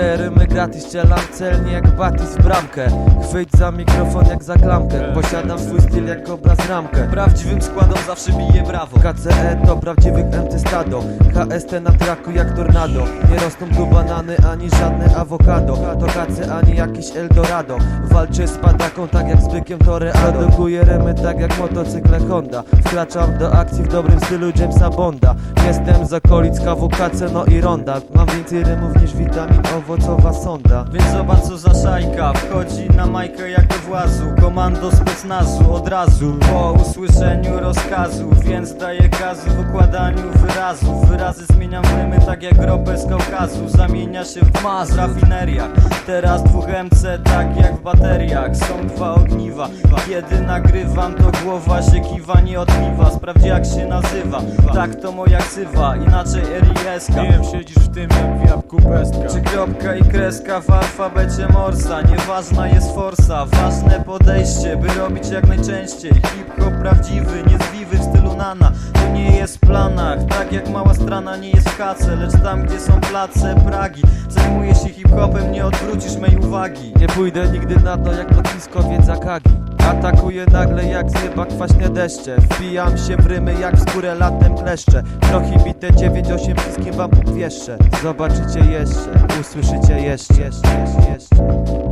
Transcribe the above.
isterim gratis, strzelam celnie jak Batis w bramkę. Chwyć za mikrofon jak za klamkę Posiadam swój styl jak obraz ramkę. Prawdziwym składom zawsze bije brawo. KCE to prawdziwych MT stado. HST na traku jak tornado. Nie rosną tu banany ani żadne awokado. To KC ani jakiś Eldorado. Walczę z padaką tak jak z bykiem Toreado. Produkuję remy tak jak motocykle Honda. Wkraczam do akcji w dobrym stylu Jamesa Bonda. Jestem z okolic KWKC no i Ronda. Mam więcej rymów niż witamin owocowa sonda Więc zobacz co za szajka. Wchodzi na majkę jak do włazu Komando specnazu od razu. Po usłyszeniu rozkazu Więc daję gazu w układaniu wyrazów Wyrazy zmieniam tak jak ropę z Kaukazu Zamienia się w w rafineriach. Teraz dwóch MC tak jak w bateriach. Są dwa ogniwa. Kiedy nagrywam to głowa się kiwa Nie odpiwa Sprawdź jak się nazywa. Tak to moja ksywa Inaczej R.I.S.K. Wiem, siedzisz w tym jak w jabłku pestka. Czy kropka i kreska w alfabecie Morsa? Nieważna jest forsa, ważne podejście By robić jak najczęściej. Hip-hop prawdziwy, niezwiwy w stylu Nana. To nie jest w planach, tak jak mała strana nie jest w kace Tam gdzie są place Pragi. Zajmuję się hip-hopem, nie odwrócisz mej uwagi. Nie pójdę nigdy na to jak lotnisko Akagi. Atakuję nagle jak z nieba kwaśne deszcze. Wbijam się w rymy jak w skórę latem kleszcze. Trochę bite 9-8 wszystkim wam wieszcze Zobaczycie jeszcze, usłyszycie jeszcze, jeszcze, jeszcze, jeszcze.